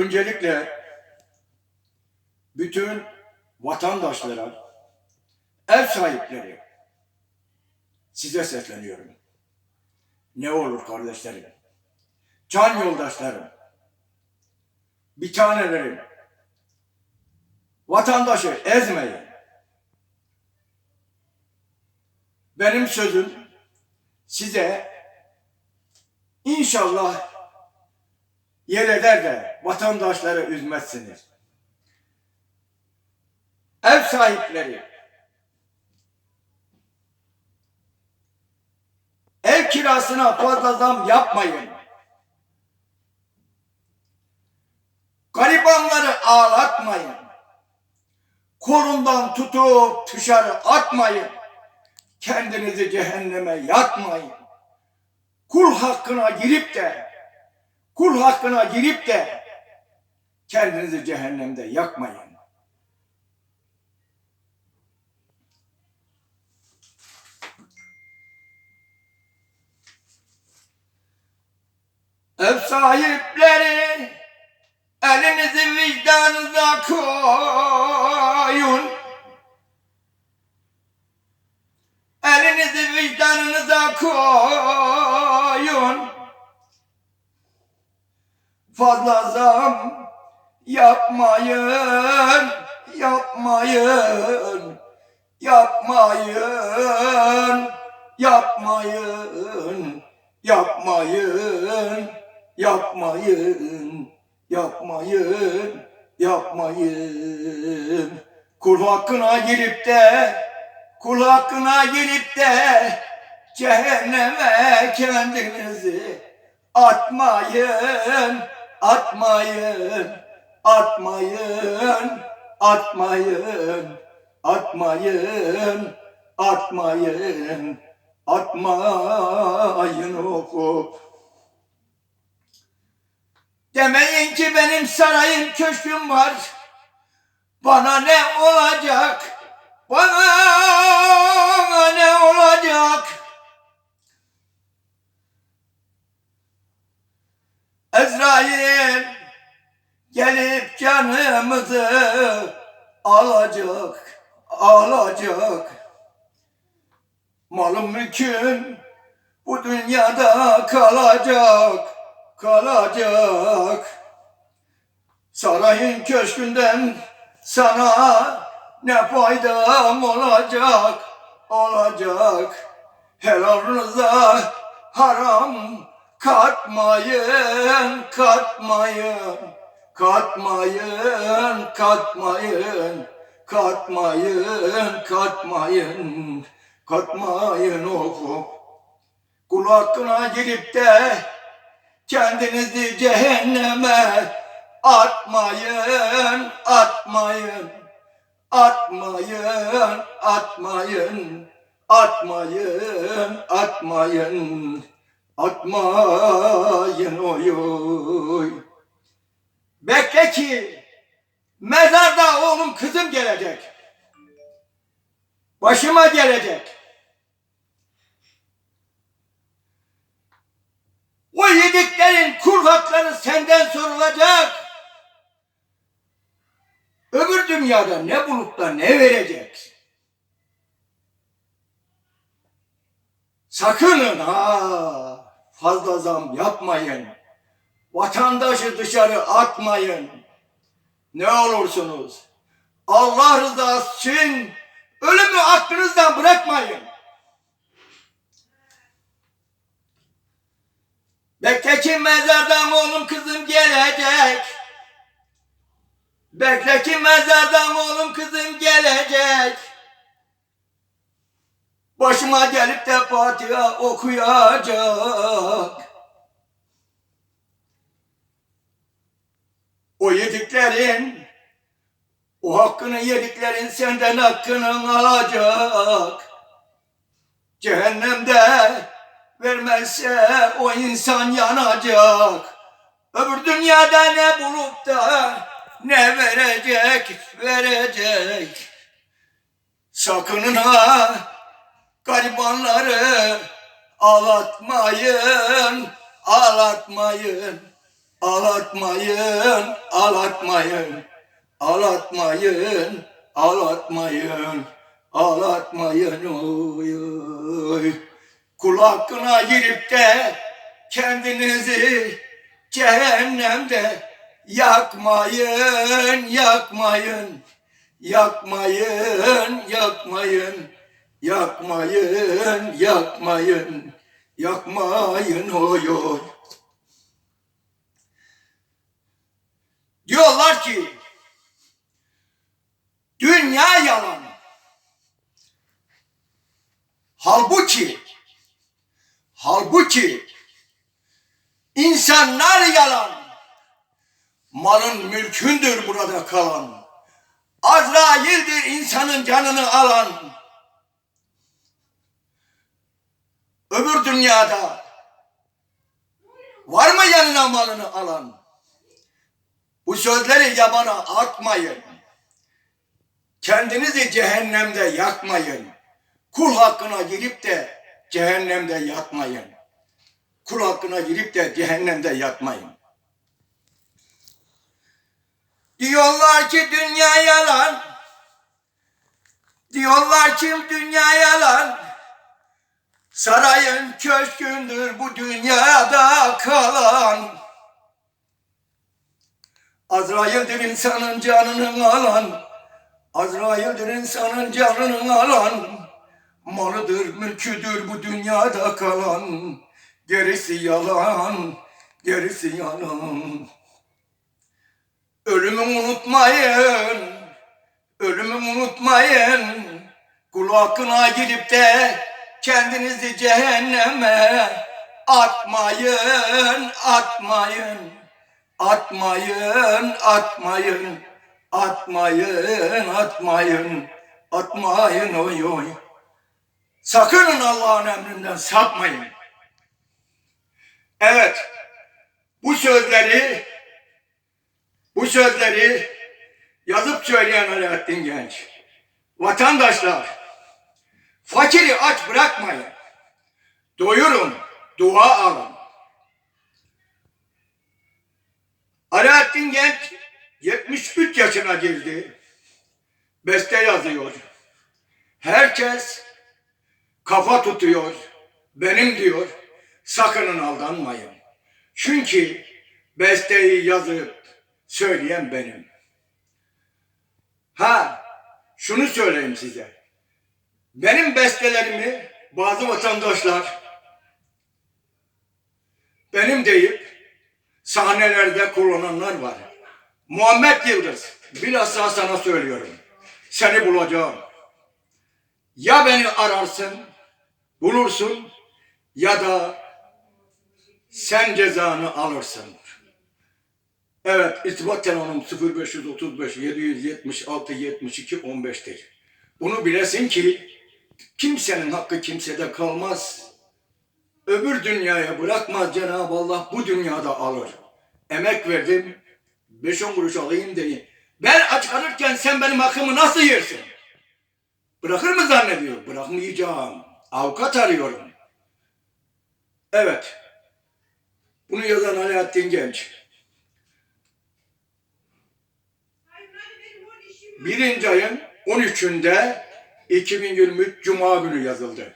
öncelikle bütün vatandaşlara, ev sahipleri size sesleniyorum. Ne olur kardeşlerim, can yoldaşlarım, bir tanelerim, vatandaşı ezmeyin. Benim sözüm size inşallah yer eder de vatandaşları üzmezsiniz. Ev sahipleri, ev kirasına fazla zam yapmayın. Garibanları ağlatmayın. Kolundan tutup dışarı atmayın. Kendinizi cehenneme yakmayın. Kul hakkına girip de kul hakkına girip de kendinizi cehennemde yakmayın. Ev sahipleri elinizi vicdanınıza koyun. Elinizi vicdanınıza koyun. Fazla zam yapmayın, yapmayın, yapmayın, yapmayın, yapmayın, yapmayın, yapmayın, yapmayın. Kul hakkına girip de, kul hakkına girip de cehenneme kendinizi atmayın, atmayın, atmayın, atmayın, atmayın, atmayın, atmayın okup. Demeyin ki benim sarayım köşküm var. Bana ne olacak? Bana ne olacak? Ezrail gelip canımızı alacak, alacak. Malım mülküm bu dünyada kalacak, kalacak. Sarayın köşkünden sana ne faydam olacak, olacak. Helalınıza haram katmayın, katmayın, katmayın, katmayın, katmayın, katmayın, katmayın oku. Kul hakkına girip de kendinizi cehenneme atmayın, atmayın, atmayın, atmayın, atmayın, atmayın, atmayın oy oy. Bekle ki mezarda oğlum kızım gelecek. Başıma gelecek. O yediklerin kul hakları senden sorulacak. Öbür dünyada ne bulup da ne verecek? Sakının ha fazla zam yapmayın. Vatandaşı dışarı atmayın. Ne olursunuz. Allah rızası için ölümü aklınızdan bırakmayın. Bekle ki mezardan oğlum kızım gelecek. Bekle ki mezardan oğlum kızım gelecek. Başıma gelip de Fatiha okuyacak. O yediklerin, o hakkını yediklerin senden hakkını alacak. Cehennemde vermezse o insan yanacak. Öbür dünyada ne bulup da ne verecek, verecek. Sakının ha garibanları ağlatmayın, ağlatmayın, Ağlatmayın, ağlatmayın, ağlatmayın, ağlatmayın, ağlatmayın oy oy. Kul girip de kendinizi cehennemde yakmayın, yakmayın, yakmayın, yakmayın, yakmayın, yakmayın, yakmayın oy oy. Diyorlar ki dünya yalan. Halbuki halbuki insanlar yalan. Malın mülkündür burada kalan. Azrail'dir insanın canını alan. Öbür dünyada var mı yanına malını alan? Bu sözleri yabana atmayın. Kendinizi cehennemde yakmayın. Kul hakkına girip de cehennemde yatmayın. Kul hakkına girip de cehennemde yatmayın. Diyorlar ki dünya yalan. Diyorlar ki dünya yalan. Sarayın köşkündür bu dünyada kalan. Azrail'dir insanın canını alan. Azrail'dir insanın canını alan. Malıdır, mülküdür bu dünyada kalan. Gerisi yalan, gerisi yalan. Ölümü unutmayın, ölümü unutmayın. Kul hakkına girip de kendinizi cehenneme atmayın, atmayın. Atmayın, atmayın, atmayın, atmayın, atmayın oy oy. Sakının Allah'ın emrinden sapmayın. Evet, bu sözleri, bu sözleri yazıp söyleyen Alaaddin Genç. Vatandaşlar, fakiri aç bırakmayın. Doyurun, dua alın. Alaaddin Genç 73 yaşına girdi. Beste yazıyor. Herkes kafa tutuyor. Benim diyor. Sakının aldanmayın. Çünkü besteyi yazıp söyleyen benim. Ha, şunu söyleyeyim size. Benim bestelerimi bazı vatandaşlar benim deyip sahnelerde kullananlar var. Muhammed Yıldız, bilhassa sana söylüyorum. Seni bulacağım. Ya beni ararsın, bulursun ya da sen cezanı alırsın. Evet, irtibat telefonum 0535 776 72 15'tir. Bunu bilesin ki kimsenin hakkı kimsede kalmaz. Öbür dünyaya bırakmaz Cenab-ı Allah bu dünyada alır. Emek verdim, beş on kuruş alayım diye. Ben aç kalırken sen benim hakkımı nasıl yersin? Bırakır mı zannediyor? Bırakmayacağım. Avukat arıyorum. Evet. Bunu yazan Alaaddin Genç. Birinci ayın 13'ünde 2023 Cuma günü yazıldı.